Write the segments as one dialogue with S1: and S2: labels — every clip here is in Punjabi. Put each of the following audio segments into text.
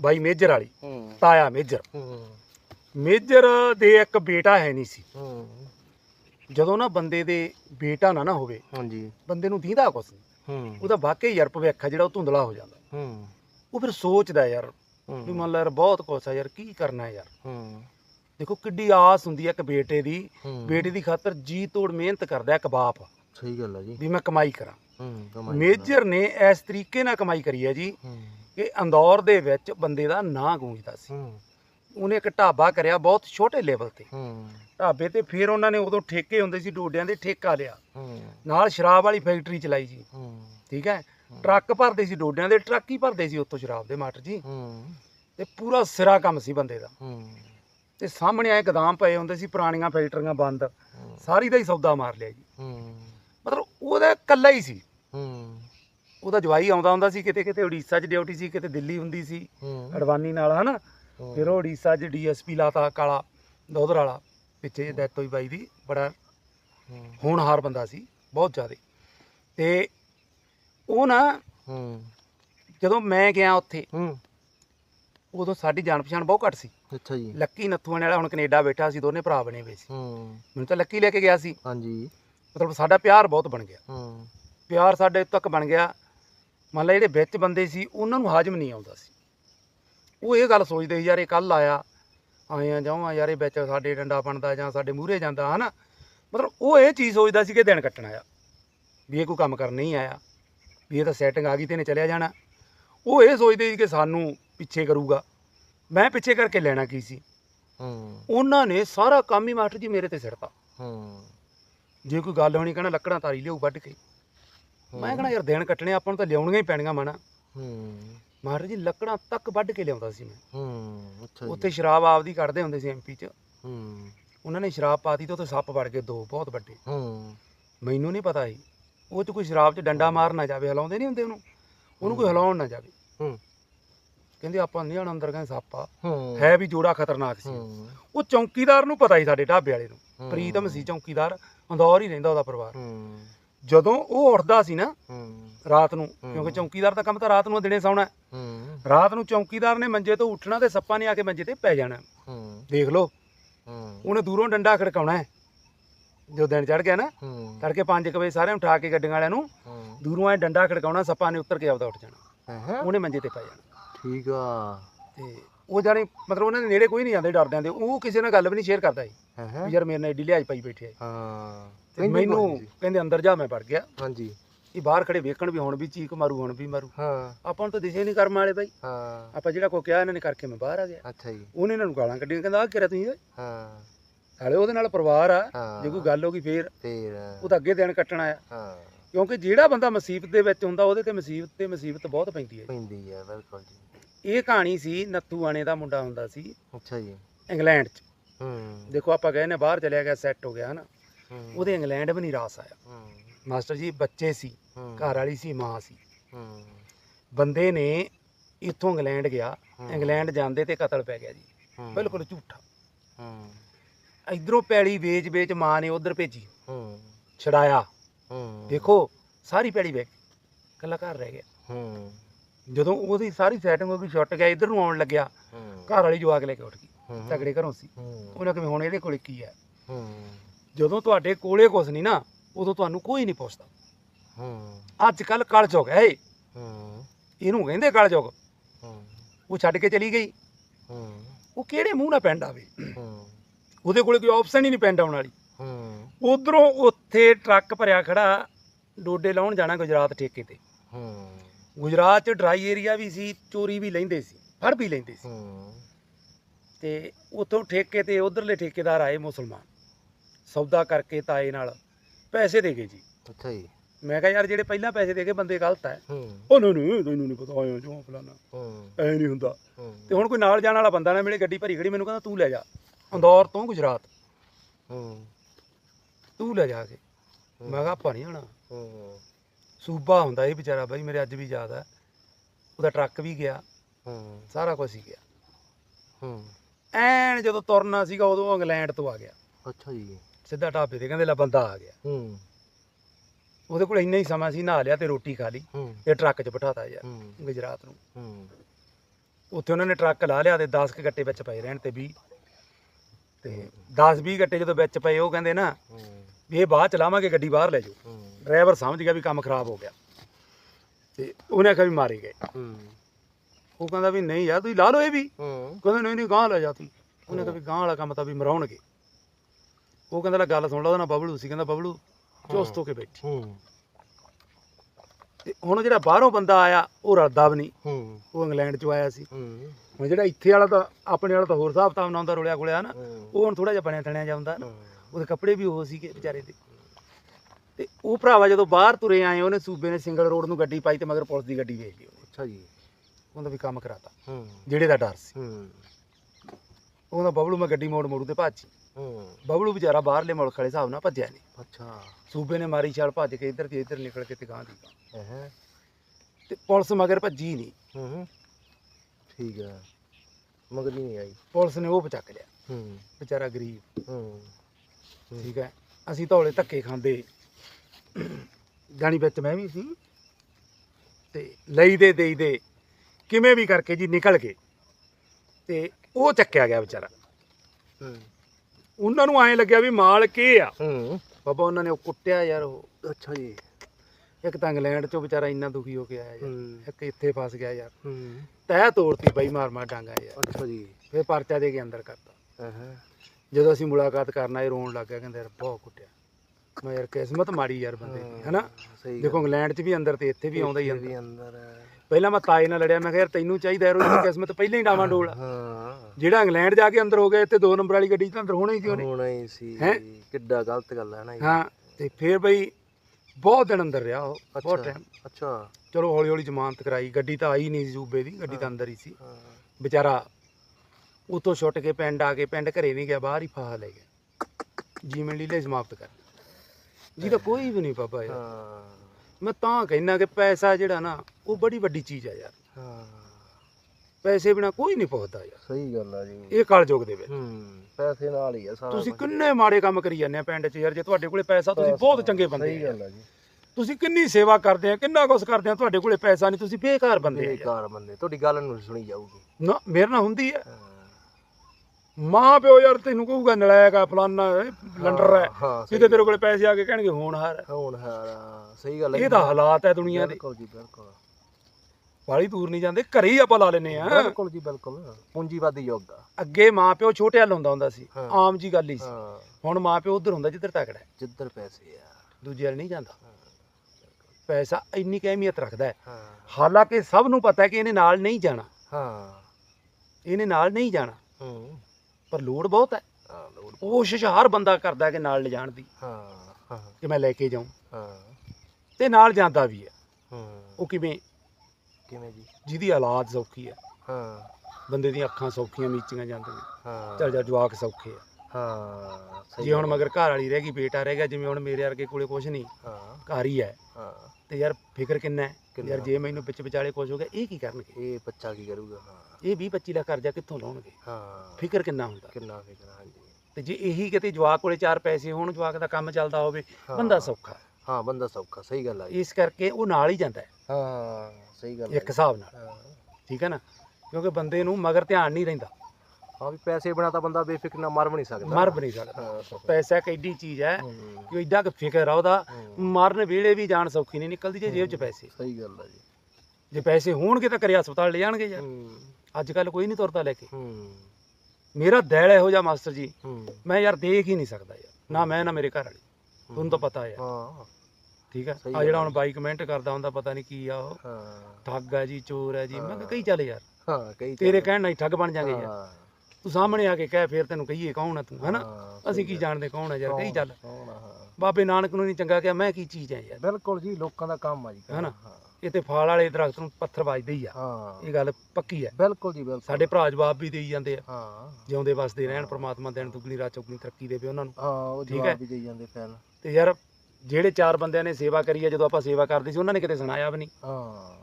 S1: ਬਾਈ ਮੇਜਰ ਵਾਲੀ
S2: ਹੂੰ।
S1: ਤਾਇਆ ਮੇਜਰ।
S2: ਹੂੰ।
S1: ਮੇਜਰ ਦੇ ਇੱਕ ਬੇਟਾ ਹੈ ਨਹੀਂ ਸੀ।
S2: ਹੂੰ।
S1: ਜਦੋਂ ਨਾ ਬੰਦੇ ਦੇ ਬੇਟਾ ਨਾ ਨਾ ਹੋਵੇ
S2: ਹਾਂਜੀ।
S1: ਬੰਦੇ ਨੂੰ ਦੀਂਦਾ ਕੁਛ ਨਹੀਂ
S2: ਹੂੰ।
S1: ਉਹਦਾ ਵਾਕਈ ਯਾਰ ਭਵਿੱਖ ਆ ਜਿਹੜਾ ਉਹ ਧੁੰਦਲਾ ਹੋ ਜਾਂਦਾ।
S2: ਹੂੰ।
S1: ਉਹ ਫਿਰ ਸੋਚਦਾ ਯਾਰ ਵੀ ਮੰਨ ਲਾ ਯਾਰ ਬਹੁਤ ਕੁਛ ਆ ਯਾਰ ਕੀ ਕਰਨਾ ਯਾਰ?
S2: ਹੂੰ।
S1: ਦੇਖੋ ਕਿੱਡੀ ਆਸ ਹੁੰਦੀ ਹੈ ਇੱਕ ਬੇਟੇ ਦੀ।
S2: ਹੂੰ।
S1: ਬੇਟੇ ਦੀ ਖਾਤਰ ਜੀ ਤੋੜ ਮਿਹਨਤ ਕਰਦਾ ਇੱਕ ਬਾਪ।
S2: ਸਹੀ ਗੱਲ ਹੈ ਜੀ।
S1: ਵੀ ਮੈਂ ਕਮਾਈ ਕਰਾਂ।
S2: ਹੂੰ ਕਮਾਈ
S1: ਮੇਜਰ ਨੇ ਇਸ ਤਰੀਕੇ ਨਾਲ ਕਮਾਈ ਕਰੀ ਹੈ ਜੀ।
S2: ਹੂੰ।
S1: ਕਿ ਅੰਦੌਰ ਦੇ ਵਿੱਚ ਬੰਦੇ ਦਾ ਨਾਂ ਗੂੰਜਦਾ ਸੀ। ਉਹਨੇ ਇੱਕ ਢਾਬਾ ਕਰਿਆ ਬਹੁਤ ਛੋਟੇ ਲੈਵਲ ਤੇ। ਢਾਬੇ ਤੇ ਫਿਰ ਉਹਨਾਂ ਨੇ ਉਦੋਂ ਠੇਕੇ ਹੁੰਦੇ ਸੀ ਡੋਡਿਆਂ ਦੇ ਠੇਕਾ ਲਿਆ। ਨਾਲ ਸ਼ਰਾਬ ਵਾਲੀ ਫੈਕਟਰੀ ਚਲਾਈ ਜੀ। ਠੀਕ ਹੈ? ਟਰੱਕ ਭਰਦੇ ਸੀ ਡੋਡਿਆਂ ਦੇ ਟਰੱਕ ਹੀ ਭਰਦੇ ਸੀ ਉੱਥੋਂ ਸ਼ਰਾਬ ਦੇ ਮਾਟਰ ਜੀ। ਤੇ ਪੂਰਾ ਸਿਰਾ ਕੰਮ ਸੀ ਬੰਦੇ ਦਾ। ਤੇ ਸਾਹਮਣੇ ਆਏ ਗਦਾਮ ਪਏ ਹੁੰਦੇ ਸੀ ਪੁਰਾਣੀਆਂ ਫੈਕਟਰੀਆਂ ਬੰਦ। ਸਾਰੀ ਦਾ ਹੀ ਸੌਦਾ ਮਾਰ ਲਿਆ ਜੀ। ਮਤਲਬ ਉਹਦਾ ਇਕੱਲਾ ਹੀ ਸੀ। ਉਹਦਾ ਜਵਾਈ ਆਉਂਦਾ ਹੁੰਦਾ ਸੀ ਕਿਤੇ ਕਿਤੇ ਉੜੀਸਾ 'ਚ ਡਿਊਟੀ ਸੀ ਕਿਤੇ ਦਿੱਲੀ ਹੁੰਦੀ ਸੀ ਅਡਵਾਨੀ ਨਾਲ ਹਨਾ? ਫਿਰ ਉਹ ਉੜੀਸਾ 'ਚ ਡੀਐਸਪੀ ਲਾਤਾ ਕਾਲਾ ਦੋਧਰ ਵਾਲਾ ਪਿੱਛੇ ਡੈਥ ਹੋਈ ਬਾਈ ਦੀ ਬੜਾ ਹੋਣਹਾਰ ਬੰਦਾ ਸੀ ਬਹੁਤ ਜ਼ਿਆਦਾ। ਤੇ ਉਹ ਨਾ ਜਦੋਂ ਮੈਂ ਗਿਆ ਉੱਥੇ ਉਦੋਂ ਸਾਡੀ ਜਾਣ ਪਛਾਣ ਬਹੁਤ ਘੱਟ ਸੀ।
S2: ਅੱਛਾ ਜੀ।
S1: ਲੱਕੀ ਨੱਥੂਆਣੇ ਵਾਲਾ ਹੁਣ ਕੈਨੇਡਾ ਬੈਠਾ ਸੀ ਦੋਨੇ ਭਰਾ ਬਣੇ ਹੋਏ ਸੀ। ਮੈਨੂੰ ਤਾਂ ਲੱਕੀ ਲੈ ਕੇ ਗਿਆ ਸੀ।
S2: ਹਾਂਜੀ।
S1: ਮਤਲਬ ਸਾਡਾ ਪਿਆਰ ਬਹੁਤ ਬਣ ਗਿਆ। ਪਿਆਰ ਸਾਡੇ ਤੱਕ ਬਣ ਗਿਆ। ਮੰਨ ਲਾ ਜਿਹੜੇ ਵਿੱਚ ਬੰਦੇ ਸੀ ਉਹਨਾਂ ਨੂੰ ਹਾਜ਼ਮ ਨਹੀਂ ਆਉਂਦਾ ਸੀ। ਉਹ ਇਹ ਗੱਲ ਸੋਚਦੇ ਸੀ ਯਾਰ ਇਹ ਕੱਲ ਆਇਆ ਆਏ ਆ ਜਾਵਾਂ ਯਾਰ ਇਹ ਵਿੱਚ ਸਾਡੇ ਡੰਡਾ ਬਣਦਾ ਜਾਂ ਸਾਡੇ ਮੂਹਰੇ ਜਾਂਦਾ ਹਨਾ? ਮਤਲਬ ਉਹ ਇਹ ਚੀਜ਼ ਸੋਚਦਾ ਸੀ ਕਿ ਦਿਨ ਕੱਟਣ ਆਇਆ ਵੀ ਇਹ ਕੋਈ ਕੰਮ ਕਰਨ ਨਹੀਂ ਆਇਆ ਵੀ ਇਹ ਤਾਂ ਸੈਟਿੰਗ ਆ ਗਈ ਤੇ ਇਹਨੇ ਚਲਿਆ ਜਾਣਾ। ਉਹ ਇਹ ਸੋਚਦੇ ਸੀ ਕਿ ਸਾਨੂੰ ਪਿੱਛੇ ਕਰੂਗਾ। ਮੈਂ ਪਿੱਛੇ ਕਰਕੇ ਲੈਣਾ ਕੀ ਸੀ?
S2: ਹੂੰ।
S1: ਉਹਨਾਂ ਨੇ ਸਾਰਾ ਕੰਮ ਹੀ ਮਾਸਟਰ ਜੀ ਮੇਰੇ ਤੇ ਸਿੱਟਤਾ।
S2: ਹੂੰ।
S1: ਜੇ ਕੋਈ ਗੱਲ ਹੋਣੀ ਕਹਿਣਾ ਲੱਕੜਾਂ ਤਾਰੀ ਲਿਆਉ ਵੱਢ ਕੇ। ਮੈਂ ਕਹਣਾ ਯਾਰ ਦਿਨ ਕੱਟਣੇ ਆਪਾਂ ਨੂੰ ਤਾਂ ਲਿਆਉਣੀਆਂ ਹੀ ਪੈਣੀਆਂ ਮਾਣਾ
S2: ਹੂੰ।
S1: ਮਹਾਰਾਜ ਜੀ ਲੱਕੜਾਂ ਤੱਕ ਵੱਢ ਕੇ ਲਿਆਉਂਦਾ ਸੀ ਮੈਂ।
S2: ਹੂੰ ਅੱਛਾ ਜੀ।
S1: ਉੱਥੇ ਸ਼ਰਾਬ ਆਪਦੀ ਕੱਢਦੇ ਹੁੰਦੇ ਸੀ ਐਮਪੀ 'ਚ।
S2: ਹੂੰ।
S1: ਉਹਨਾਂ ਨੇ ਸ਼ਰਾਬ ਪਾਤੀ ਤੇ ਉੱਥੇ ਸੱਪ ਵੜ ਗਏ ਦੋ ਬਹੁਤ ਵੱਡੇ।
S2: ਹੂੰ।
S1: ਮੈਨੂੰ ਨਹੀਂ ਪਤਾ ਸੀ ਉਹ 'ਚ ਕੋਈ ਸ਼ਰਾਬ 'ਚ ਡੰਡਾ ਮਾਰ ਨਾ ਜਾਵੇ ਹਿਲਾਉਂਦੇ ਨਹੀਂ ਹੁੰਦੇ ਉਹਨੂੰ। ਉਹਨੂੰ ਕੋਈ ਹਿਲਾਉਣ ਨਾ ਜਾਵੇ।
S2: ਹੂੰ।
S1: ਕਹਿੰਦੇ ਆਪਾਂ ਨਹੀਂ ਜਾਣਾ ਅੰਦਰ ਕਹਿੰਦੇ ਸੱਪ ਆ।
S2: ਹੂੰ।
S1: ਹੈ ਵੀ ਜੋੜਾ ਖਤਰਨਾਕ ਸੀ।
S2: ਹੂੰ।
S1: ਉਹ ਚੌਂਕੀਦਾਰ ਨੂੰ ਪਤਾ ਸੀ ਸਾਡੇ ਢਾਬੇ ਵਾਲੇ ਨੂੰ। ਪ੍ਰੀਤਮ ਸੀ ਚੌਂਕੀਦਾਰ ਅੰਦੌਰ ਹੀ ਰਹਿੰਦਾ ਉਹਦਾ ਪਰਿਵਾਰ।
S2: ਹੂੰ।
S1: ਜਦੋਂ ਉਹ ਉੱਠਦਾ ਸੀ ਨਾ ਰਾਤ ਨੂੰ। ਕਿਉਂਕਿ ਚੌਂਕੀਦਾਰ ਦਾ ਕੰਮ ਤਾਂ ਰਾਤ ਨੂੰ ਦਿਨੇ ਸੌਣਾ। ਰਾਤ ਨੂੰ ਚੌਂਕੀਦਾਰ ਨੇ ਮੰਜੇ ਤੋਂ ਉੱਠਣਾ ਤੇ ਸੱਪਾਂ ਨੇ ਆ ਕੇ ਮੰਜੇ ਤੇ ਪੈ ਜਾਣਾ। ਦੇਖ ਲਓ। ਉਹਨੇ ਦੂਰੋਂ ਡੰਡਾ ਖੜਕਾਉਣਾ ਹੈ। ਜੋ ਦਿਨ ਚੜ ਗਿਆ ਨਾ ਤੜਕੇ 5 ਵਜੇ ਸਾਰਿਆਂ ਨੂੰ ਉਠਾ ਕੇ ਗੱਡੀਆਂ ਵਾਲਿਆਂ ਨੂੰ ਦੂਰੋਂ ਐ ਡੰਡਾ ਖੜਕਾਉਣਾ ਸੱਪਾਂ ਨੇ ਉੱਤਰ ਕੇ ਆਪਦਾ ਉੱਠ ਜਾਣਾ। ਉਹਨੇ ਮੰਜੇ ਤੇ ਪੈ ਜਾਣਾ।
S2: ਠੀਕ ਆ।
S1: ਤੇ ਉਹ ਜਾਣੀ ਮਤਲਬ ਉਹਨਾਂ ਦੇ ਨੇੜੇ ਕੋਈ ਨਹੀਂ ਜਾਂਦੇ ਡਰਦਿਆਂ ਦੇ ਉਹ ਕਿਸੇ ਨਾਲ ਗੱਲ ਵੀ ਨਹੀਂ ਸ਼ੇਅਰ ਕਰਦਾ
S2: ਹਾਂ
S1: ਵੀ ਯਾਰ ਮੇਰੇ ਨਾਲ ਏਡੀ ਲਿਹਾਜ਼ ਪਾਈ ਬੈਠੇ ਆ।
S2: ਹਾਂ।
S1: ਤੇ ਮੈਨੂੰ ਕਹਿੰਦੇ ਅੰਦਰ ਜਾ ਮੈਂ ਵੜ ਗਿਆ।
S2: ਹਾਂਜੀ।
S1: ਇਹ ਬਾਹਰ ਖੜੇ ਵੇਖਣ ਵੀ ਹੁਣ ਵੀ ਚੀਕ ਮਾਰੂ ਹੁਣ ਵੀ ਮਾਰੂ।
S2: ਹਾਂ।
S1: ਆਪਾਂ ਨੂੰ ਤਾਂ ਦਿਸੇ ਨਹੀਂ ਕਰਮ ਵਾਲੇ ਬਾਈ।
S2: ਹਾਂ।
S1: ਆਪਾਂ ਜਿਹੜਾ ਕੋ ਕਿਹਾ ਇਹਨਾਂ ਨੇ ਕਰਕੇ ਮੈਂ ਬਾਹਰ ਆ ਗਿਆ।
S2: ਅੱਛਾ ਜੀ।
S1: ਉਹਨੇ ਇਹਨਾਂ ਨੂੰ ਗਾਲਾਂ ਕੱਢੀਆਂ ਕਹਿੰਦਾ ਆ ਕਿਹੜਾ ਤੁਸੀਂ ਓਏ?
S2: ਹਾਂ।
S1: ਹਾਲੇ ਉਹਦੇ ਨਾਲ ਪਰਿਵਾਰ ਆ।
S2: ਹਾਂ।
S1: ਜੇ ਕੋਈ ਗੱਲ ਹੋ ਗਈ ਫੇਰ।
S2: ਫੇਰ।
S1: ਉਹ ਤਾਂ ਅੱਗੇ ਦਿਨ ਕੱਟਣਾ ਆ
S2: ਹਾਂ।
S1: ਕਿਉਂਕਿ ਜਿਹੜਾ ਬੰਦਾ ਮੁਸੀਬਤ ਦੇ ਵਿੱਚ ਹੁੰਦਾ ਉਹਦੇ ਤੇ ਮੁਸੀਬਤ ਤੇ ਮੁਸੀਬਤ ਬਹੁਤ ਪੈਂਦੀ ਹੈ
S2: ਪੈਂਦੀ ਆ ਬਿਲਕੁਲ ਜੀ।
S1: ਇਹ ਕਹਾਣੀ ਸੀ ਨੱਥੂ ਆਣੇ ਦਾ ਮੁੰਡਾ ਹੁੰਦਾ ਸੀ।
S2: ਅੱਛਾ ਜੀ।
S1: ਇੰਗਲੈਂਡ 'ਚ।
S2: ਹੂੰ।
S1: ਦੇਖੋ ਆਪਾਂ ਨੇ ਬਾਹਰ ਚਲਿਆ ਗਿਆ ਸੈੱਟ ਹੋ ਗਿਆ ਹਨਾ। ਉਹਦੇ ਇੰਗਲੈਂਡ ਵੀ ਨਹੀਂ ਰਾਸ ਆਇਆ।
S2: ਹੂੰ।
S1: ਮਾਸਟਰ ਜੀ ਬੱਚੇ ਸੀ ਘਰ ਵਾਲੀ ਸੀ ਮਾਂ ਸੀ।
S2: ਹੂੰ।
S1: ਬੰਦੇ ਨੇ ਇੱਥੋਂ ਇੰਗਲੈਂਡ ਗਿਆ। ਇੰਗਲੈਂਡ ਜਾਂਦੇ ਤੇ ਕਤਲ ਪੈ ਗਿਆ ਜੀ। ਬਿਲਕੁਲ ਝੂਠਾ।
S2: ਹੂੰ।
S1: ਇਧਰੋਂ ਪੈਲੀ ਵੇਚ ਵੇਚ ਮਾਂ ਨੇ ਉਧਰ ਭੇਜੀ।
S2: ਹੂੰ।
S1: ਦੇਖੋ ਸਾਰੀ ਪੈਲੀ ਵੇਚ। ਕੱਲਾ ਘਰ ਰਹਿ ਗਿਆ।
S2: ਹੂੰ।
S1: ਜਦੋਂ ਉਹਦੀ ਸਾਰੀ ਸੈਟਿੰਗ ਹੋ ਗਈ ਛੁੱਟ ਗਿਆ ਇਧਰ ਨੂੰ ਆਉਣ ਲੱਗਿਆ। ਘਰ ਵਾਲੀ ਜਵਾਕ ਲੈ ਕੇ ਉੱਠ ਗਈ ਤਗੜੇ ਘਰੋਂ ਸੀ। ਉਹਨਾਂ ਕਿਵੇਂ ਹੁਣ ਇਹਦੇ ਕੋਲੇ ਕੀ ਹੈ ਜਦੋਂ ਤੁਹਾਡੇ ਕੋਲੇ ਕੁਛ ਨਹੀਂ ਨਾ ਉਦੋਂ ਤੁਹਾਨੂੰ ਕੋਈ ਨਹੀਂ ਪੁੱਛਦਾ।
S2: ਹੂੰ।
S1: ਅੱਜ ਕੱਲ ਕਲ ਚੁੱਕ ਹੈ ਇਹ।
S2: ਹੂੰ।
S1: ਇਹਨੂੰ ਕਹਿੰਦੇ ਕਲ ਚੁੱਕ
S2: ਹੂੰ।
S1: ਉਹ ਛੱਡ ਕੇ ਚਲੀ ਗਈ।
S2: ਹੂੰ।
S1: ਉਹ ਕਿਹੜੇ ਮੂੰਹ ਨਾਲ ਪਿੰਡ ਆਵੇ?
S2: ਹੂੰ।
S1: ਉਹਦੇ ਕੋਲੇ ਕੋਈ ਆਪਸ਼ਨ ਹੀ ਨਹੀਂ ਪਿੰਡ ਆਉਣ ਵਾਲੀ।
S2: ਹੂੰ।
S1: ਉਧਰੋਂ ਉੱਥੇ ਟਰੱਕ ਭਰਿਆ ਖੜਾ ਡੋਡੇ ਲਾਉਣ ਜਾਣਾ ਗੁਜਰਾਤ ਠੇਕੇ ਤੇ।
S2: ਹੂੰ।
S1: ਗੁਜਰਾਤ ਚ ਡਰਾਈ ਏਰੀਆ ਵੀ ਸੀ ਚੋਰੀ ਵੀ ਲੈਂਦੇ ਸੀ ਫੜ ਵੀ ਲੈਂਦੇ ਸੀ।
S2: ਹੂੰ।
S1: ਤੇ ਉਥੋਂ ਠੇਕੇ ਤੇ ਉਧਰਲੇ ਠੇਕੇਦਾਰ ਆਏ ਮੁਸਲਮਾਨ। ਸੌਦਾ ਕਰਕੇ ਤਾਏ ਨਾਲ ਪੈਸੇ ਦੇ ਗਏ ਜੀ।
S2: ਅੱਛਾ ਜੀ।
S1: ਮੈਂ ਕਿਹਾ ਯਾਰ ਜਿਹੜੇ ਪਹਿਲਾਂ ਪੈਸੇ ਦੇ ਕੇ ਬੰਦੇ ਗਲਤ ਹੈ
S2: ਹੂੰ।
S1: ਉਹ ਨਹੀਂ ਨਹੀਂ ਤੈਨੂੰ ਨਹੀਂ ਪਤਾ ਆਇਆ ਜੋ ਫਲਾਣਾ
S2: ਹੂੰ।
S1: ਐ ਨਹੀਂ ਹੁੰਦਾ।
S2: ਹੂੰ।
S1: ਤੇ ਹੁਣ ਕੋਈ ਨਾਲ ਜਾਣ ਵਾਲਾ ਬੰਦਾ ਨਾ ਮਿਲੇ ਗੱਡੀ ਭਰੀ ਖੜੀ ਮੈਨੂੰ ਕਹਿੰਦਾ ਤੂੰ ਲੈ ਜਾ। ਅੰਦੌਰ ਤੋਂ ਗੁਜਰਾਤ।
S2: ਹੂੰ।
S1: ਤੂੰ ਲੈ ਜਾ ਕੇ। ਮੈਂ ਕਿਹਾ ਆਪਾਂ ਨਹੀਂ
S2: ਹੂੰ।
S1: ਸੂਬਾ ਹੁੰਦਾ ਇਹ ਵਿਚਾਰਾ ਬਾਈ ਮੇਰੇ ਅੱਜ ਵੀ ਯਾਦ ਹੈ ਉਹਦਾ ਟਰੱਕ ਵੀ ਗਿਆ।
S2: ਹੂੰ।
S1: ਸਾਰਾ ਕੁਝ ਹੀ ਗਿਆ।
S2: ਹੂੰ।
S1: ਐਨ ਜਦੋਂ ਤੁਰਨਾ ਸੀਗਾ ਉਦੋਂ ਇੰਗਲੈਂਡ ਤੋਂ ਆ ਗਿਆ।
S2: ਅੱਛਾ ਜੀ।
S1: ਸਿੱਧਾ ਢਾਬੇ ਤੇ ਕਹਿੰਦੇ ਲੈ ਬੰਦਾ ਆ ਗਿਆ।
S2: ਹੂੰ।
S1: ਉਹਦੇ ਕੋਲ ਇੰਨਾ ਹੀ ਸਮਾਂ ਸੀ ਨਹਾ ਲਿਆ ਤੇ ਰੋਟੀ ਖਾ ਲਈ। ਤੇ ਟਰੱਕ 'ਚ ਬਿਠਾਤਾ ਯਾਰ ਗੁਜਰਾਤ ਨੂੰ।
S2: ਹੂੰ।
S1: ਉੱਥੇ ਉਹਨਾਂ ਨੇ ਟਰੱਕ ਲਾ ਲਿਆ ਤੇ 10 ਕੁ ਗੱਟੇ ਵਿੱਚ ਪਏ ਰਹਿਣ ਤੇ 20 ਤੇ 10 20 ਗੱਟੇ ਜਦੋਂ ਵਿੱਚ ਪਏ ਉਹ ਕਹਿੰਦੇ ਨਾ ਵੀ ਇਹ ਬਾਅਦ ਚਲਾਵਾਂਗੇ ਗੱਡੀ ਬਾਹਰ ਲੈ ਜਾਓ।
S2: ਹੂੰ।
S1: ਡਰਾਈਵਰ ਸਮਝ ਗਿਆ ਵੀ ਕੰਮ ਖਰਾਬ ਹੋ ਗਿਆ। ਤੇ ਉਹਨੇ ਆਖਿਆ ਵੀ ਮਾਰੇ ਗਏ। ਉਹ ਕਹਿੰਦਾ ਵੀ ਨਹੀਂ ਯਾਰ ਤੁਸੀਂ ਲਾ ਲਓ ਇਹ ਵੀ। ਕਹਿੰਦਾ ਨਹੀਂ ਨਹੀਂ ਗਾਂ ਲੈ ਜਾ ਤੂੰ। ਉਹਨੇ ਕਿਹਾ ਵੀ ਗਾਂ ਵਾਲਾ ਕੰਮ ਤਾਂ ਵੀ ਮਰਾਉਣਗੇ। ਉਹ ਕਹਿੰਦਾ ਲੈ ਗੱਲ ਸੁਣ ਲਾ ਉਹਦਾ ਬਬਲੂ ਸੀ। ਕਹਿੰਦਾ ਬਬਲੂ ਚੁਸਤ ਹੋ ਕੇ ਬੈਠੀ। ਤੇ ਹੁਣ ਜਿਹੜਾ ਬਾਹਰੋਂ ਬੰਦਾ ਆਇਆ ਉਹ ਰਲਦਾ ਵੀ ਨਹੀਂ। ਉਹ ਇੰਗਲੈਂਡ ਚੋਂ ਆਇਆ ਸੀ। ਹੁਣ ਜਿਹੜਾ ਇੱਥੇ ਵਾਲਾ ਤਾਂ ਆਪਣੇ ਵਾਲਾ ਤਾਂ ਹੋਰ ਹਿਸਾਬ ਤਾਬ ਨਾਲ ਆਉਂਦਾ ਰੁਲਿਆ ਗੁਲਿਆ ਨਾ। ਉਹ ਹੁਣ ਥੋੜਾ ਜਿਹਾ ਬਣਿਆ ਤਣਿਆ ਜਾਂਦਾ ਨਾ। ਉਹਦੇ ਕੱਪੜੇ ਵੀ ਉਹ ਸੀਗੇ ਵਿਚਾਰੇ ਦੇ। ਤੇ ਉਹ ਭਰਾਵਾ ਜਦੋਂ ਬਾਹਰ ਤੁਰੇ ਆਏ ਉਹਨੇ ਸੂਬੇ ਨੇ ਸਿੰਗਲ ਰੋਡ ਨੂੰ ਗੱਡੀ ਪਾਈ ਤੇ ਮਗਰ ਪੁਲਿਸ ਦੀ ਗੱਡੀ ਵੇਚ ਲਈ ਉਹਨੇ
S2: ਅੱਛਾ ਜੀ।
S1: ਉਹਦਾ ਵੀ ਕੰਮ ਕਰਾਤਾ।
S2: ਹੂੰ।
S1: ਜਿਹੜੇ ਦਾ ਡਰ ਸੀ।
S2: ਹੂੰ।
S1: ਉਹਦਾ ਬਬਲੂ ਮੈਂ ਗੱਡੀ ਮੋੜ ਮੋੜੂ ਤੇ ਭੱਜ
S2: ਹੂੰ।
S1: ਬਬਲੂ ਵਿਚਾਰਾ ਬਾਹਰਲੇ ਮੁਲਕ ਵਾਲੇ ਹਿਸਾਬ ਨਾਲ ਭੱਜਿਆ ਨਹੀਂ
S2: ਅੱਛਾ।
S1: ਸੂਬੇ ਨੇ ਮਾਰੀ ਛਾਲ ਭੱਜ ਕੇ ਇੱਧਰ ਤੇ ਇੱਧਰ ਨਿਕਲ ਕੇ ਤੇ ਗਾਂ ਦੀ ਗਾਂਹ।
S2: ਹੈ
S1: ਤੇ ਪੁਲਿਸ ਮਗਰ ਭੱਜੀ ਨਹੀਂ
S2: ਹੂੰ ਠੀਕ ਹੈ ਮਗਰ ਨਹੀਂ ਆਈ।
S1: ਪੁਲਿਸ ਨੇ ਉਹ ਪਚੱਕ ਲਿਆ।
S2: ਹੂੰ।
S1: ਵਿਚਾਰਾ ਗਰੀਬ।
S2: ਹੂੰ।
S1: ਠੀਕ ਹੈ ਅਸੀਂ ਧੌਲੇ ਧੱਕੇ ਖਾਂਦੇ। ਜਾਣੀ ਵਿੱਚ ਮੈਂ ਵੀ ਸੀ ਤੇ ਲਈ ਦੇ ਦੇਈ ਦੇ ਕਿਵੇਂ ਵੀ ਕਰਕੇ ਜੀ ਨਿਕਲ ਗਏ। ਤੇ ਉਹ ਚੱਕਿਆ ਗਿਆ ਵਿਚਾਰਾ। ਉਹਨਾਂ ਨੂੰ ਐਂ ਲੱਗਿਆ ਵੀ ਮਾਲ ਕੀ ਆ?
S2: ਹੂੰ।
S1: ਬਾਬਾ ਉਹਨਾਂ ਨੇ ਉਹ ਕੁੱਟਿਆ ਯਾਰ ਉਹ
S2: ਅੱਛਾ ਜੀ।
S1: ਇੱਕ ਤਾਂ ਇੰਗਲੈਂਡ ਚੋਂ ਵਿਚਾਰਾ ਇੰਨਾ ਦੁਖੀ ਹੋ ਕੇ ਆਇਆ ਯਾਰ। ਇੱਕ ਇੱਥੇ ਫਸ ਗਿਆ ਯਾਰ।
S2: ਹੂੰ।
S1: ਤਹਿ ਤੋੜਤੀ ਬਈ ਮਾਰ ਮਾਰ ਡਾਂਗਾ ਯਾਰ।
S2: ਅੱਛਾ ਜੀ।
S1: ਫਿਰ ਪਰਚਾ ਦੇ ਕੇ ਅੰਦਰ ਕਰਤਾ। ਜਦੋਂ ਅਸੀਂ ਮੁਲਾਕਾਤ ਕਰਨ ਆਏ ਰੋਣ ਲੱਗ ਗਿਆ ਕਹਿੰਦੇ ਯਾਰ ਬਹੁਤ ਕੁੱਟਿਆ। ਮੈਂ ਯਾਰ ਕਿਸਮਤ ਮਾੜੀ ਯਾਰ ਬੰਦੇ ਦੀ ਹੈਨਾ?
S2: ਸਹੀ
S1: ਦੇਖੋ ਇੰਗਲੈਂਡ 'ਚ ਵੀ ਅੰਦਰ ਤੇ ਇੱਥੇ ਵੀ ਆਉਂਦਾ ਹੀ ਅੰਦਰ
S2: ਵੀ ਅੰਦਰ। ਹੈ।
S1: ਪਹਿਲਾਂ ਮੈਂ ਤਾਏ ਨਾਲ ਲੜਿਆ ਮੈਂ ਕਿਹਾ ਯਾਰ ਤੈਨੂੰ ਚਾਹੀਦਾ ਯਾਰ ਉਹਦੀ ਕਿਸਮਤ ਪਹਿਲਾਂ ਹੀ ਡਾਵਾਂ ਡੋਲ।
S2: ਹਾਂ
S1: ਜਿਹੜਾ ਇੰਗਲੈਂਡ ਜਾ ਕੇ ਅੰਦਰ ਹੋ ਗਿਆ ਇੱਥੇ ਦੋ ਨੰਬਰ ਵਾਲੀ ਗੱਡੀ 'ਚ ਤਾਂ ਅੰਦਰ ਹੋਣਾ ਹੀ ਸੀ ਉਹਨੇ।
S2: ਹੋਣਾ ਹੀ ਸੀ।
S1: ਹੈਂ?
S2: ਕਿੱਡਾ ਗਲਤ ਗੱਲ ਹੈ ਨਾ ਇਹ।
S1: ਹਾਂ ਤੇ ਫਿਰ ਬਈ ਬਹੁਤ ਦਿਨ ਅੰਦਰ ਰਿਹਾ ਉਹ ਬਹੁਤ ਟਾਈਮ
S2: ਅੱਛਾ।
S1: ਚਲੋ ਹੌਲੀ ਹੌਲੀ ਜ਼ਮਾਨਤ ਕਰਾਈ ਗੱਡੀ ਤਾਂ ਆਈ ਨਹੀਂ ਸੂਬੇ ਦੀ ਗੱਡੀ ਤਾਂ ਅੰਦਰ ਹੀ ਸੀ। ਵਿਚਾਰਾ ਉਤੋਂ ਛੁੱਟ ਕੇ ਪਿੰਡ ਆ ਕੇ ਪਿੰਡ ਘਰੇ ਨਹੀਂ ਗਿਆ ਬਾਹਰ ਹੀ ਫਾਹਾ ਲੈ ਗਿਆ। ਜੀਵਨ ਲੀਲੇ ਸਮਾਪਤ ਕਰ ਜਿਹਦਾ ਕੋਈ ਵੀ ਨਹੀਂ ਬਾਬਾ ਯਾਰ।
S2: ਹਾਂ।
S1: ਮੈਂ ਤਾਂ ਕਹਿਣਾ ਕਿ ਪੈਸਾ ਜਿਹੜਾ ਨਾ ਉਹ ਬੜੀ ਵੱਡੀ ਚੀਜ਼ ਆ ਯਾਰ।
S2: ਹਾਂ।
S1: ਪੈਸੇ ਬਿਨਾ ਕੋਈ ਨਹੀਂ ਪਹੁੰਚਦਾ ਯਾਰ।
S2: ਸਹੀ ਗੱਲ ਆ ਜੀ।
S1: ਇਹ ਕਲਯੁਗ ਦੇ ਵਿੱਚ।
S2: ਹੂੰ ਪੈਸੇ ਨਾਲ ਹੀ ਆ ਸਾਰਾ
S1: ਤੁਸੀਂ। ਕਿੰਨੇ ਮਾੜੇ ਕੰਮ ਕਰੀ ਜਾਂਦੇ ਆ ਪਿੰਡ 'ਚ ਯਾਰ ਜੇ ਤੁਹਾਡੇ ਕੋਲੇ ਪੈਸਾ ਤੁਸੀਂ ਬਹੁਤ ਚੰਗੇ ਬੰਦੇ
S2: ਸਹੀ
S1: ਆ।
S2: ਗੱਲ ਆ ਜੀ।
S1: ਤੁਸੀਂ ਕਿੰਨੀ ਸੇਵਾ ਕਰਦੇ ਆ ਕਿੰਨਾ ਕੁਛ ਕਰਦੇ ਆ ਤੁਹਾਡੇ ਕੋਲੇ ਪੈਸਾ ਨਹੀਂ ਤੁਸੀਂ ਬੇਕਾਰ ਬੰਦੇ ਆ ਯਾਰ।
S2: ਬੇਕਾਰ ਬੰਦੇ ਤੁਹਾਡੀ ਗੱਲ ਨੂੰ ਸੁਣੀ ਜਾਊਗੀ।
S1: ਨਾ ਮੇਰੇ ਨਾਲ ਹੁੰਦੀ ਹਾਂ। ਮਾਂ ਪਿਓ ਯਾਰ ਤੈਨੂੰ ਕਹੂਗਾ ਨਲਾਇਕ ਆ ਫਲਾਨਾ ਲੰਡਰ ਹੈ।
S2: ਹਾਂ
S1: ਕਿਤੇ ਤੇਰੇ ਕੋਲੇ ਪੈਸੇ ਆ ਕੇ ਕਹਿਣਗੇ ਹੋਣਹਾਰ ਹੈ।
S2: ਹੁਣ ਹਾਰ ਸਹੀ ਗੱਲ ਹੈ
S1: ਇਹ ਤਾਂ ਹਾਲਾਤ ਹੈ ਦੁਨੀਆ ਦੇ।
S2: ਬਿਲਕੁਲ ਜੀ ਬਿਲਕੁਲ।
S1: ਬਾਲੀ ਦੂਰ ਨਹੀਂ ਜਾਂਦੇ ਘਰੇ ਹੀ ਆਪਾਂ ਲਾ ਲੈਨੇ ਆ
S2: ਬਿਲਕੁਲ ਜੀ ਬਿਲਕੁਲ। ਪੂੰਜੀਵਾਦੀ ਯੁੱਗ ਆ।
S1: ਅੱਗੇ ਮਾਂ ਪਿਓ ਛੋਟੇ ਹਲ ਹੁੰਦਾ ਹੁੰਦਾ ਸੀ
S2: ਹਾਂ।
S1: ਆਮ ਜੀ ਗੱਲ ਹੀ ਸੀ।
S2: ਹਾਂ।
S1: ਹੁਣ ਮਾਂ ਪਿਓ ਉਧਰ ਹੁੰਦਾ ਜਿੱਧਰ ਤਕੜਾ ਹੈ।
S2: ਜਿੱਧਰ ਪੈਸੇ ਆ।
S1: ਦੂਜੇ ਹਲ ਨਹੀਂ ਜਾਂਦਾ। ਪੈਸਾ ਇੰਨੀ ਕੁ ਅਹਿਮੀਅਤ ਰੱਖਦਾ ਹੈ।
S2: ਹਾਂ।
S1: ਹਾਲਾਂਕਿ ਸਭ ਨੂੰ ਪਤਾ ਹੈ ਕਿ ਇਹਨੇ ਨਾਲ ਨਹੀਂ ਜਾਣਾ।
S2: ਹਾਂ।
S1: ਇਹਨੇ ਨਾਲ ਨਹੀਂ ਜਾਣਾ।
S2: ਹੂੰ।
S1: ਪਰ ਲੋੜ ਬਹੁਤ ਹੈ।
S2: ਹਾਂ ਲੋੜ
S1: ਕੋਸ਼ਿਸ਼ ਹਰ ਬੰਦਾ ਕਰਦਾ ਹੈ ਕਿ ਨਾਲ ਲਿਜਾਣ ਦੀ।
S2: ਹਾਂ ਹਾਂ।
S1: ਕਿ ਮੈਂ ਲੈ ਕੇ ਜਾਉਂ।
S2: ਹਾਂ।
S1: ਤੇ ਨਾਲ ਜਾਂਦਾ ਵੀ ਹੈ।
S2: ਹੂੰ।
S1: ਉਹ ਕਿਵੇਂ?
S2: ਕਿਵੇਂ ਜੀ?
S1: ਜਿਹਦੀ ਹਾਲਾਤ ਸੌਖੀ ਹੈ।
S2: ਹਾਂ।
S1: ਬੰਦੇ ਦੀਆਂ ਅੱਖਾਂ ਸੌਖੀਆਂ ਮੀਚੀਆਂ ਜਾਂਦੀਆਂ।
S2: ਹਾਂ।
S1: ਚੱਲ ਜਾ ਜਵਾਕ ਸੌਖੇ ਆ।
S2: ਹਾਂ ਸਹੀ
S1: ਜੇ ਹੁਣ। ਮਗਰ ਘਰ ਵਾਲੀ ਰਹਿ ਗਈ ਬੇਟਾ ਰਹਿ ਗਿਆ ਜਿਵੇਂ ਹੁਣ ਮੇਰੇ ਵਰਗੇ ਕੋਲੇ ਕੁਝ ਨਹੀਂ
S2: ਹਾਂ।
S1: ਘਰ ਹੀ ਹੈ।
S2: ਹਾਂ।
S1: ਤੇ ਯਾਰ ਫਿਕਰ ਕਿੰਨਾ ਹੈ? ਯਾਰ ਜੇ ਮੈਨੂੰ ਵਿੱਚ ਵਿਚਾਲੇ ਕੁਝ ਹੋ ਗਿਆ ਇਹ ਕੀ ਕਰਨਗੇ?
S2: ਇਹ ਬੱਚਾ ਕੀ ਕਰੂਗਾ? ਹਾਂ।
S1: ਇਹ 20 25 ਲੱਖ ਕਰਜ਼ਾ ਕਿੱਥੋਂ ਲਾਉਣਗੇ?
S2: ਹਾਂ।
S1: ਫਿਕਰ ਕਿੰਨਾ ਹੁੰਦਾ?
S2: ਕਿੰਨਾ ਫਿਕਰ ਹਾਂਜੀ।
S1: ਤੇ ਜੇ ਇਹੀ ਕਿਤੇ ਜਵਾਕ ਕੋਲੇ ਚਾਰ ਪੈਸੇ ਹੋਣ ਜਵਾਕ ਦਾ ਕੰਮ ਚੱਲਦਾ ਹੋਵੇ
S2: ਹਾਂ।
S1: ਬੰਦਾ ਸੌਖਾ।
S2: ਹਾਂ ਬੰਦਾ ਸੌਖਾ ਸਹੀ ਗੱਲ ਆ ਜੀ।
S1: ਇਸ ਕਰਕੇ ਉਹ ਨਾਲ ਹੀ ਜਾਂਦਾ ਹੈ।
S2: ਹਾਂ ਸਹੀ ਗੱਲ ਆ
S1: ਇੱਕ। ਹਿਸਾਬ ਨਾਲ।
S2: ਹਾਂ।
S1: ਠੀਕ ਹੈ ਨਾ? ਕਿਉਂਕਿ ਬੰਦੇ ਨੂੰ ਮਗਰ ਧਿਆਨ ਨਹੀਂ ਰਹਿੰਦਾ।
S2: ਹਾਂ ਵੀ ਪੈਸੇ ਬਿਨਾ ਤਾਂ ਬੰਦਾ ਬੇਫਿਕਰ ਨਾਲ ਮਰ ਵੀ ਨਹੀਂ ਸਕਦਾ।
S1: ਮਰ ਵੀ ਨਹੀਂ ਸਕਦਾ।
S2: ਹਾਂ
S1: ਪੈਸਾ ਇੱਕ ਐਡੀ ਚੀਜ਼ ਹੈ
S2: ਹੂੰ,
S1: ਕਿ ਐਡਾ ਕੁ ਫਿਕਰ ਆ ਉਹਦਾ।
S2: ਹੂੰ,
S1: ਮਰਨ ਵੇਲੇ ਵੀ ਜਾਨ ਸੌਖੀ ਨਹੀਂ ਨਿਕਲਦੀ ਜੇ ਜੇਬ 'ਚ ਪੈਸੇ।
S2: ਸਹੀ ਗੱਲ ਆ ਜੀ।
S1: ਜੇ ਪੈਸੇ ਹੋਣਗੇ ਤਾਂ ਕਰੇ ਹਸਪਤਾਲ ਲੈ ਜਾਣਗੇ ਯਾਰ।
S2: ਹੂੰ।
S1: ਅੱਜ ਕੱਲ ਕੋਈ ਨਹੀਂ ਤੁਰਦਾ ਲੈ ਕੇ।
S2: ਹੂੰ।
S1: ਮੇਰਾ ਦਿਲ ਇਹੋ ਜਿਹਾ ਮਾਸਟਰ ਜੀ।
S2: ਹੂੰ।
S1: ਮੈਂ ਯਾਰ ਦੇਖ ਹੀ ਨਹੀਂ ਸਕਦਾ ਯਾਰ। ਨਾ ਮੈਂ ਨਾ ਮੇਰੇ ਘਰ ਵਾਲੀ। ਤੁਹਾਨੂੰ ਤਾਂ ਪਤਾ ਹੈ
S2: ਹਾਂ।
S1: ਠੀਕ ਹੈ ਆ ਜਿਹੜਾ ਹੁਣ ਬਾਈ ਕਮੈਂਟ ਕਰਦਾ ਹੁੰਦਾ ਪਤਾ ਨਹੀਂ ਕੀ ਆ ਉਹ।
S2: ਹਾਂ।
S1: ਠੱਗ ਆ ਜੀ ਚੋਰ ਆ ਜੀ। ਮੈਂ ਕਿਹਾ
S2: ਹਾਂ।
S1: ਕਈ ਚੱਲ ਯਾਰ।
S2: ਹਾਂ ਕਈ
S1: ਤੇਰੇ ਕਹਿਣ ਨਾਲ ਹੀ ਠੱਗ ਬਣ ਜਾਗੇ ਯਾਰ।
S2: ਹਾਂ।
S1: ਤੂੰ ਸਾਹਮਣੇ ਆ ਕੇ ਕਹਿ ਫੇਰ ਤੈਨੂੰ ਕਹੀਏ ਕੌਣ ਆ ਤੂੰ ਹੈਨਾ?
S2: ਹਾਂ,
S1: ਅਸੀਂ
S2: ਸਹੀ
S1: ਕੀ ਜਾਣਦੇ ਕੌਣ ਆ ਯਾਰ ਕਈ ਚੱਲ।
S2: ਕੌਣ ਆ, ਹਾਂ।
S1: ਬਾਬੇ ਨਾਨਕ ਨੂੰ ਨਹੀਂ ਚੰਗਾ ਕਿਹਾ ਮੈਂ ਕੀ ਚੀਜ਼ ਆ ਯਾਰ।
S2: ਬਿਲਕੁਲ ਜੀ ਲੋਕਾਂ ਦਾ ਕੰਮ ਆ ਜੀ ਕਰਨਾ।
S1: ਹੈਨਾ?
S2: ਹਾਂ।
S1: ਇਹ ਤੇ ਫਾਲ ਵਾਲੇ ਦਰਖਤ ਨੂੰ ਪੱਥਰ ਵੱਜਦੇ ਹੀ ਆ।
S2: ਹਾਂ।
S1: ਇਹ ਗੱਲ ਪੱਕੀ ਹੈ
S2: ਬਿਲਕੁਲ ਜੀ ਬਿਲਕੁਲ।
S1: ਸਾਡੇ ਭਰਾ ਜਵਾਬ ਵੀ ਦੇਈ ਜਾਂਦੇ ਆ।
S2: ਹਾਂ।
S1: ਜਿਉਂਦੇ ਵਸਦੇ ਰਹਿਣ ਪ੍ਰਮਾਤਮਾ ਦਿਨ ਦੁਗਣੀ ਰਾਤ ਚੌਗਣੀ ਤਰੱਕੀ ਦੇਵੇ ਉਹਨਾਂ ਨੂੰ।
S2: ਹਾਂ ਉਹ
S1: ਠੀਕ ਹੈ।
S2: ਜਵਾਬ ਵੀ ਦੇਈ ਜਾਂਦੇ ਫੈਨ
S1: ਤੇ ਯਾਰ ਜਿਹੜੇ ਚਾਰ ਬੰਦਿਆਂ ਨੇ ਸੇਵਾ ਕਰੀ ਆ ਜਦੋਂ ਆਪਾਂ ਸੇਵਾ ਕਰਦੇ ਸੀ ਉਹਨਾਂ ਨੇ ਕਿਤੇ ਸੁਣਾਇਆ ਵੀ ਨਹੀਂ।
S2: ਹਾਂ।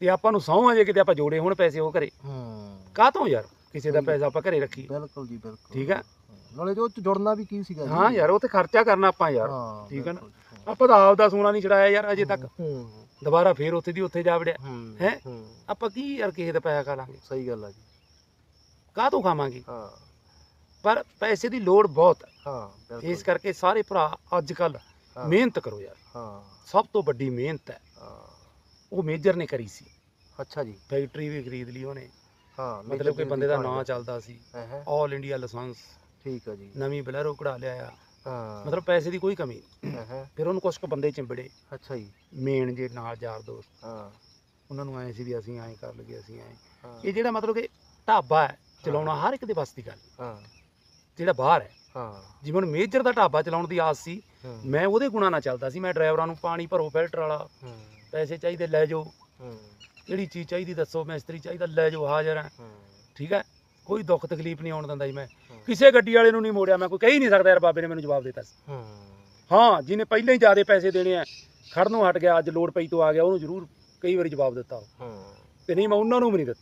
S1: ਤੇ ਆਪਾਂ ਨੂੰ ਸਹੁੰ ਆ ਜੇ ਕਿਤੇ ਆਪਾਂ ਜੋੜੇ ਹੁਣ ਪੈਸੇ ਉਹ ਘਰੇ
S2: ਹੂੰ।
S1: ਕਾਹਤੋਂ ਯਾਰ? ਕਿਸੇ ਦਾ ਪੈਸਾ ਆਪਾਂ ਘਰੇ ਰੱਖੀਏ।
S2: ਬਿਲਕੁਲ ਜੀ ਬਿਲਕੁਲ।
S1: ਠੀਕ ਹੈ?
S2: ਹਾਂ, ਨਾਲੇ ਜੋ ਜੁੜਨਾ ਵੀ ਕੀ ਸੀਗਾ
S1: ਹਾਂ ਯਾਰ ਉਹ ਤੇ ਖਰਚਾ ਕਰਨਾ ਆਪਾਂ ਯਾਰ। ਠੀਕ ਹੈ ਨਾ? ਆਪਾਂ ਤਾਂ ਆਪ ਦਾ ਸੋਨਾ ਨਹੀਂ ਛੜਾਇਆ ਯਾਰ ਅਜੇ ਤੱਕ।
S2: ਹੂੰ
S1: ਦੁਬਾਰਾ ਫੇਰ ਉੱਥੇ ਦੀ ਉੱਥੇ ਜਾ ਵੜਿਆ।
S2: ਹੂੰ
S1: ਆਪਾਂ ਕੀ ਯਾਰ ਕਿਸੇ ਦਾ ਪੈਸਾ ਖਾ ਲਾਂਗੇ
S2: ਸਹੀ ਗੱਲ ਆ ਜੀ।
S1: ਕਾਹ ਤੋਂ ਖਾਵਾਂਗੇ?
S2: ਹਾਂ।
S1: ਪਰ ਪੈਸੇ ਦੀ ਲੋੜ ਬਹੁਤ ਹੈ।
S2: ਹਾਂ
S1: ਇਸ ਕਰਕੇ ਸਾਰੇ ਭਰਾ ਅੱਜ ਕੱਲ ਮਿਹਨਤ ਕਰੋ ਯਾਰ।
S2: ਹਾਂ।
S1: ਸਭ ਤੋਂ ਵੱਡੀ ਮਿਹਨਤ ਹੈ।
S2: ਹਾਂ।
S1: ਉਹ ਮੇਜਰ ਨੇ ਕਰੀ ਸੀ।
S2: ਅੱਛਾ ਜੀ।
S1: ਫੈਕਟਰੀ ਵੀ ਖਰੀਦ ਲਈ ਉਹਨੇ।
S2: ਹਾਂ
S1: ਮਤਲਬ ਕਿ ਬੰਦੇ ਦਾ ਨਾਂ ਚੱਲਦਾ ਸੀ।
S2: ਹੈ
S1: ਆਲ ਇੰਡੀਆ ਲਾਇਸੈਂਸ
S2: ਠੀਕ ਆ ਜੀ।
S1: ਨਵੀਂ ਬਲੈਰੋ ਕਢਾ ਲਿਆ ਆ
S2: ਹਾਂ।
S1: ਮਤਲਬ ਪੈਸੇ ਦੀ ਕੋਈ ਕਮੀ
S2: ਹੈ
S1: ਫਿਰ ਉਹਨੂੰ ਕੁਝ ਕੁ ਬੰਦੇ ਚਿੰਬੜੇ।
S2: ਅੱਛਾ ਜੀ।
S1: ਮੇਨ ਜੇ ਨਾਲ ਯਾਰ ਦੋਸਤ।
S2: ਹਾਂ।
S1: ਉਹਨਾਂ ਨੂੰ ਐ ਸੀ ਵੀ ਅਸੀਂ ਐਂ ਕਰ ਲਈਏ ਅਸੀਂ ਐਂ। ਇਹ ਜਿਹੜਾ ਮਤਲਬ ਕਿ ਢਾਬਾ ਹੈ ਚਲਾਉਣਾ ਹਰ ਇੱਕ ਦੇ ਵੱਸ ਦੀ ਗੱਲ।
S2: ਹਾਂ।
S1: ਜਿਹੜਾ ਬਾਹਰ ਹੈ।
S2: ਹਾਂ।
S1: ਜਿਵੇਂ ਮੇਜਰ ਦਾ ਢਾਬਾ ਚਲਾਉਣ ਦੀ ਆਸ ਸੀ ਮੈਂ ਉਹਦੇ ਗੁਣਾ ਨਾਲ ਚੱਲਦਾ ਸੀ। ਮੈਂ ਡਰਾਈਵਰਾਂ ਨੂੰ ਪਾਣੀ ਭਰੋ ਫਿਲਟਰ ਵਾਲਾ। ਪੈਸੇ ਚਾਹੀਦੇ ਲੈ ਜਾਓ। ਜਿਹੜੀ ਚੀਜ਼ ਚਾਹੀਦੀ ਦੱਸੋ ਮਿਸਤਰੀ ਚਾਹੀਦਾ ਲੈ ਜਾਓ ਹਾਜ਼ਰ ਹੈ।
S2: ਹੂੰ,
S1: ਠੀਕ ਹੈ? ਕੋਈ ਦੁੱਖ ਤਕਲੀਫ ਨਹੀਂ ਆਉਣ ਦਿੰਦਾ ਜੀ ਮੈਂ। ਕਿਸੇ ਗੱਡੀ ਵਾਲੇ ਨੂੰ ਨਹੀਂ ਮੋੜਿਆ ਮੈਂ ਕੋਈ ਕਹਿ ਹੀ ਨਹੀਂ ਸਕਦਾ ਯਾਰ ਬਾਬੇ ਨੇ ਮੈਨੂੰ ਜਵਾਬ ਦਿੱਤਾ ਸੀ।
S2: ਹੂੰ,
S1: ਹਾਂ ਜਿਹਨੇ ਪਹਿਲਾਂ ਹੀ ਜ਼ਿਆਦਾ ਪੈਸੇ ਦੇਣੇ ਆ ਖੜਨੋਂ ਹਟ ਗਿਆ ਅੱਜ ਲੋੜ ਪਈ ਤੋਂ ਆ ਗਿਆ ਉਹਨੂੰ ਜ਼ਰੂਰ ਕਈ ਵਾਰੀ ਜਵਾਬ ਦਿੱਤਾ।
S2: ਹੂੰ,
S1: ਤੇ ਨਹੀਂ ਮੈਂ ਉਹਨਾਂ ਨੂੰ ਵੀ ਨਹੀਂ ਦਿੱਤਾ।